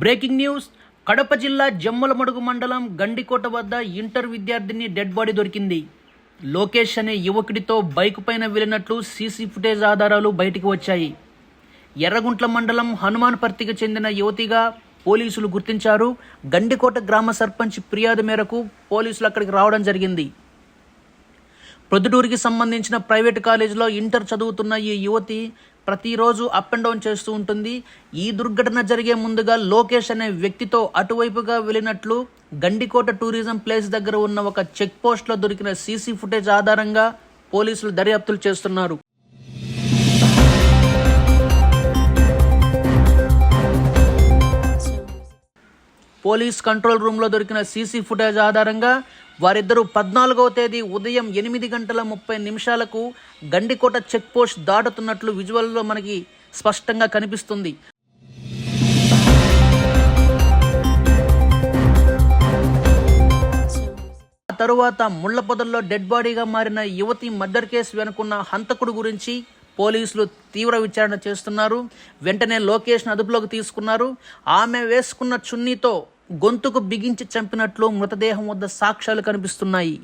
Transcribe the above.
Breaking news. Kadapa జిల్లా జమ్మలమడుగు మండలం గండికోట వద్ద ఇంటర్ విద్యార్థిని డెడ్ బాడీ దొరికింది. లోకేష్ అనే యువకుడితో బైక్ పైన వెళ్ళినట్లు సీసీ ఫుటేజ్ ఆధారాలు బయటికి వచ్చాయి. ఎర్రగుంట్ల మండలం హనుమాన్పర్తికి చెందిన యువతిగా పోలీసులు గుర్తించారు. గండికోట గ్రామ సర్పంచ్ ఫిర్యాదు మేరకు పోలీసులు అక్కడికి రావడం జరిగింది. ప్రొద్దుటూరుకి సంబంధించిన ప్రైవేట్ కాలేజీలో ఇంటర్ చదువుతున్న ఈ యువతి ప్రతిరోజు అప్ అండ్ డౌన్ చేస్తూ ఉంటుంది. ఈ దుర్ఘటన జరిగే ముందుగా లోకేష్ అనే వ్యక్తితో అటువైపుగా వెళ్ళినట్లు గండికోట టూరిజం ప్లేస్ దగ్గర ఉన్న ఒక చెక్ పోస్ట్లో దొరికిన సీసీ ఫుటేజ్ ఆధారంగా పోలీసులు దర్యాప్తులు చేస్తున్నారు. పోలీస్ కంట్రోల్ రూమ్లో దొరికిన సీసీ ఫుటేజ్ ఆధారంగా వారిద్దరూ పద్నాలుగవ తేదీ ఉదయం ఎనిమిది గంటల ముప్పై నిమిషాలకు గండికోట చెక్ పోస్ట్ దాటుతున్నట్లు విజువల్లో మనకి స్పష్టంగా కనిపిస్తుంది. ఆ తరువాత ముళ్ళ పొదల్లో డెడ్ బాడీగా మారిన యువతి మర్డర్ కేసు వెనుకున్న హంతకుడు గురించి పోలీసులు తీవ్ర విచారణ చేస్తున్నారు. వెంటనే లోకేష్ను అదుపులోకి తీసుకున్నారు. ఆమె వేసుకున్న చున్నీతో గొంతుకు బిగించి చంపినట్లు మృతదేహం వద్ద సాక్ష్యాలు కనిపిస్తున్నాయి.